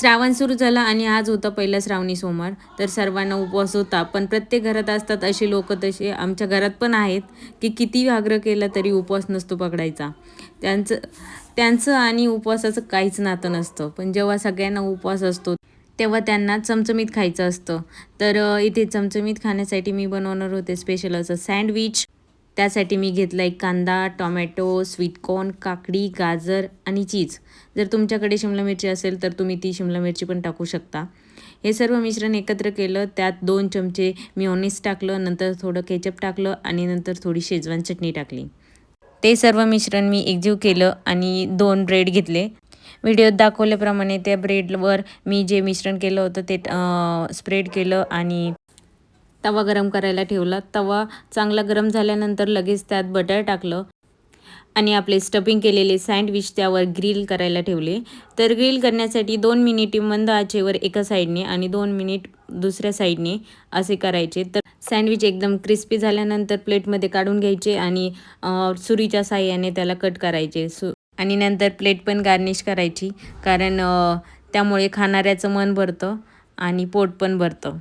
श्रावण सुरू झाला आणि आज होता पहिला श्रावणी सोमवार. तर सर्वांना उपवास होता. पण प्रत्येक घरात असतात असे लोक तसे आमच्या घरात पण आहेत की किती आग्रह केला तरी उपवास नसतो पकडायचा. त्यांचं त्यांचं आणि उपवासाचं काहीच नातं नसतं. पण जेव्हा सगळ्यांना उपवास असतो तेव्हा त्यांना चमचमीत खायचं असतं. तर इथे चमचमीत खाण्यासाठी मी बनवणार होते स्पेशल असं सँडविच त्यासाठी मी घेतला एक कांदा टोमॅटो स्वीटकॉर्न काकडी गाजर आणि चीज. जर तुमच्याकडे शिमला मिरची असेल तर तुम्ही ती शिमला मिरची पण टाकू शकता. हे सर्व मिश्रण एकत्र केलं त्यात दोन चमचे मिओनिस टाकलं नंतर थोडं केचप टाकलं आणि नंतर थोडी शेजवान चटणी टाकली. ते सर्व मिश्रण मी एकजीव केलं आणि दोन ब्रेड घेतले. व्हिडिओत दाखवल्याप्रमाणे त्या ब्रेडवर मी जे मिश्रण केलं होतं ते स्प्रेड केलं आणि तवा गरम करायला ठेवला. तवा चांगला गरम झाल्यानंतर लगेच त्यात बटर टाकलं आणि आपले स्टफिंग केलेले सँडविच त्यावर ग्रिल करायला ठेवले. तर ग्रिल करण्यासाठी दोन मिनिटी मंद आचेवर एका साईडने आणि दोन मिनिट दुसऱ्या साईडने असे करायचे. तर सँडविच एकदम क्रिस्पी झाल्यानंतर प्लेटमध्ये काढून घ्यायचे आणि सुरीच्या साह्याने त्याला कट करायचे. सु आणि नंतर प्लेट पण गार्निश करायची. कारण त्यामुळे खाणाऱ्याचं मन भरतं आणि पोट पण भरतं.